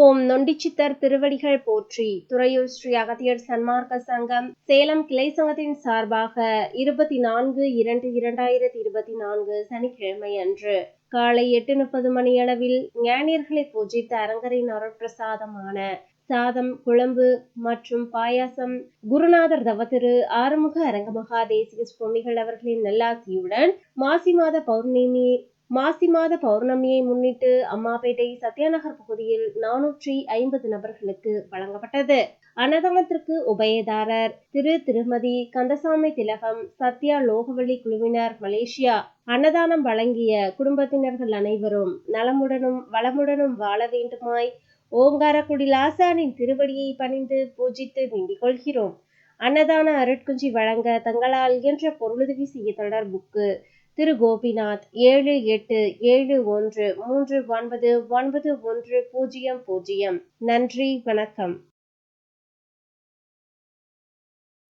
ஓம் நொண்டிச்சித்தர் திருவடிகள் போற்றி. துறையூர் ஸ்ரீ அகத்தியர் சன்மார்க்க சங்கம் சேலம் கிளை சங்கத்தின் சார்பாக இருபத்தி நான்கு இரண்டு இரண்டாயிரத்தி இருபத்தி நான்கு சனிக்கிழமை அன்று காலை எட்டு முப்பது மணியளவில் ஞானியர்களை பூஜித்த அரங்கரின் அருட்பிரசாதமான சாதம் குழம்பு மற்றும் பாயாசம் குருநாதர் தவத்திரு ஆறுமுக அரங்கமகா தேசிக சுவாமிகள் அவர்களின் நல்லாசியுடன் மாசி மாத பௌர்ணமி மாசி மாத பௌர்ணமியை முன்னிட்டு அம்மாபேட்டை சத்யாநகர் பகுதியில் நானூற்றி ஐம்பது நபர்களுக்கு வழங்கப்பட்டது. அன்னதானத்திற்கு உபயதாரர் திரு திருமதி கந்தசாமி திலகம் சத்யா லோகவழி குழுவினர் மலேசியா அன்னதானம் வழங்கிய குடும்பத்தினர்கள் அனைவரும் நலமுடனும் வளமுடனும் வாழ வேண்டுமாய் ஓங்காரக்குடி லாசானின் திருவடியை பணிந்து பூஜித்து வேண்டிக் கொள்கிறோம். அன்னதான அருட்குஞ்சி வழங்க தங்களால் இயன்ற பொருளுதவி செய்ய தொடர்புக்கு திரு கோபிநாத் ஏழு எட்டு ஏழு ஒன்று மூன்று ஒன்பது ஒன்பது ஒன்று பூஜ்ஜியம் பூஜ்ஜியம். நன்றி வணக்கம்.